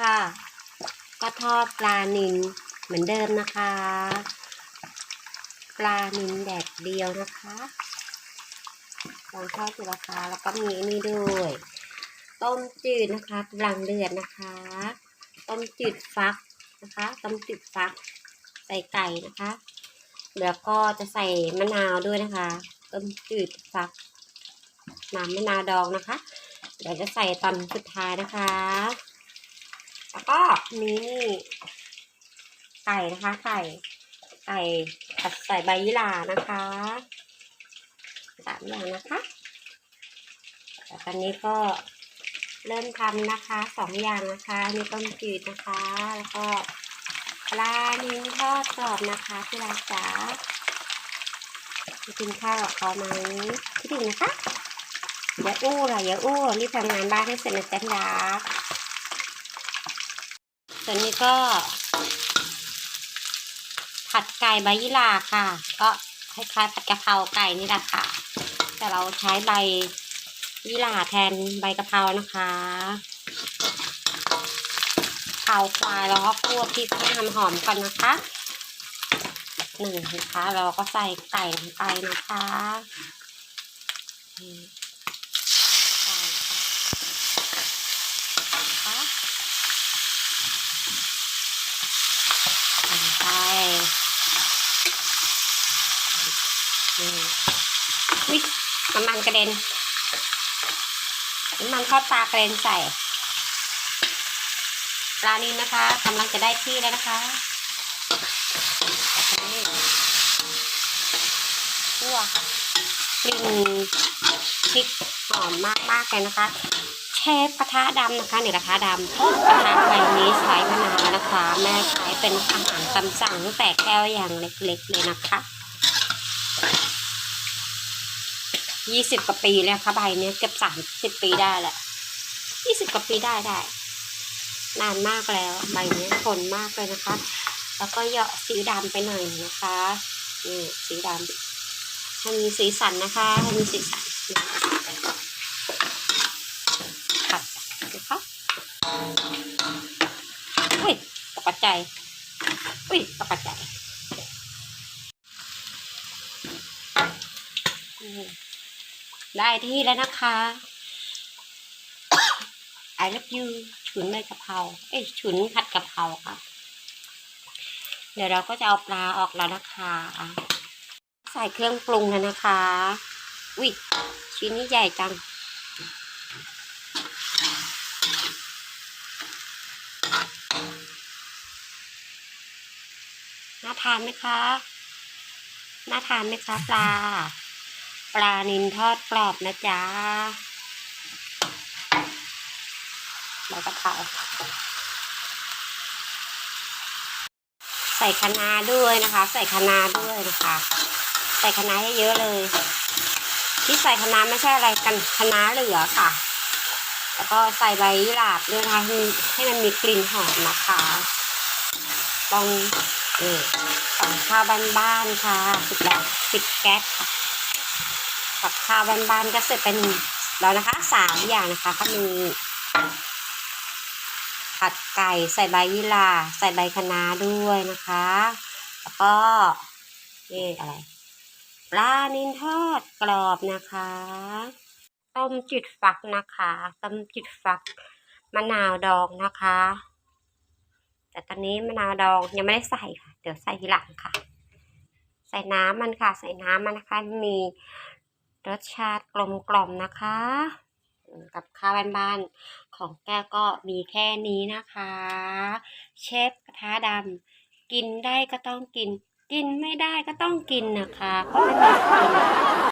ค่ะ ก็ทอดปลานิลเหมือนเดิมนะคะ ปลานิลแดดเดียวนะคะลองทอดดูนะคะแล้วก็มีนนี่ด้วย ต้มจืดนะคะกำลังเดือดนะคะ ต้มจืดฟักนะคะ ต้มจืดฟัก ใส่ไก่นะคะแล้วก็จะใส่มะนาวด้วยนะคะ ต้มจืดฟักน้ำมะนาวดองนะคะ เดี๋ยวจะใส่ตอนสุดท้ายนะคะ แล้วก็มีนี่ไก่นะคะไก่ไก่ใส่ใบยี่หร่านะคะสามอย่างนะคะแต่ตอนนี้ก็เริ่มทำนะคะสองอย่างนะคะนี่ต้มจืดนะคะ แล้วก็ปลานิลทอดกรอบนะคะที่รักจ๋าจะกินข้าวกับเขาไหมคิดถึงนะคะอย่าอู้ล่ะอย่าอู้รีบทำงานบ้านให้เสร็จนะจ๊ะที่รัก ส่วนนี้ก็ ผัดไก่ใบยี่หร่าค่ะ ก็คล้ายๆผัดกะเพราไก่นี่แหละค่ะ แต่เราใช้ใบยี่หร่าแทนใบกะเพรานะคะเผาควายแล้วก็คั่วพริกให้หอมๆก่อนนะคะหนึ่งนะคะเราก็ใส่ไก่ลงไปนะคะนี่ไก่ค่ะนะคะใส่ไปนี่วิน้ำมัน กระเด็นน้ำมันทอดปลากระเด็นใส่ปลานี้นะคะกำลังจะได้ที่แล้วนะคะคั่วกลิ่นพริกหอมมากมากเลยนะคะ เชฟกระทะดำนะคะนี่กระทะดำกระทะใบนี้ใช้มานานแล้วนะคะ แม่ใช้เป็นอาหารตำสั่งตั้งแต่แก้วอย่างเล็กๆเลยนะคะ ยี่สิบกว่าปีแล้วค่ะใบเนี้ยเกือบสามสิบปีได้แหละยี่สิบกว่าปีได้ได้ นานมากแล้วใบเนี้ยทนมากเลยนะคะ แล้วก็เหยาะสีดำไปหน่อยนะคะนี่สีดำให้มีสีสันนะคะให้มีสีสันผัดนะคะอุ้ยตกใจอุ้ยตกใจอืม ได้ที่แล้วนะคะ I love you ฉุนใบกะเพรา เอ้ยฉุนผัดกะเพราค่ะ เดี๋ยวเราก็จะเอาปลาออกแล้วนะคะ ใส่เครื่องปรุงแล้วนะคะ อุ้ยชิ้นนี้ใหญ่จังน่าทานไหมคะ น่าทานไหมคะปลา ปลานินทอดกรอบนะจ๊ะใบกะเพราใส่คะน้าด้วยนะคะ ใส่คะน้าด้วยนะคะ ใส่คะน้าเยอะๆเลย ที่ใส่คะน้าไม่ใช่อะไรกันคะน้าเหลือค่ะ แล้วก็ใส่ใบยี่หร่าบด้วยนะคะให้มันมีกลิ่นหอมนะคะต้องเออสั่งข้าวบ้านๆค่ะปิดแล้วปิดแก๊สค่ะ กับข้าวบ้านๆก็เสร็จเป็นแล้วนะคะสามอย่างนะคะก็มีผัดไก่ใส่ใบยี่หร่าใส่ใบคะน้าด้วยนะคะ แล้วก็นี่อะไรปลานินทอดกรอบนะคะต้มจืดฟักนะคะต้มจืดฟักมะนาวดองนะคะ แต่ตอนนี้มะนาวดองยังไม่ได้ใส่ค่ะ เดี๋ยวใส่ทีหลังค่ะ ใส่น้ำมันค่ะ ใส่น้ำมันนะคะ มี รสชาติกลมกล่อมนะคะ กับข้าวบ้านๆของแก้วก็มีแค่นี้นะคะ เชฟกระทะดำกินได้ก็ต้องกิน กินไม่ได้ก็ต้องกินนะคะเพราะมันมีกิน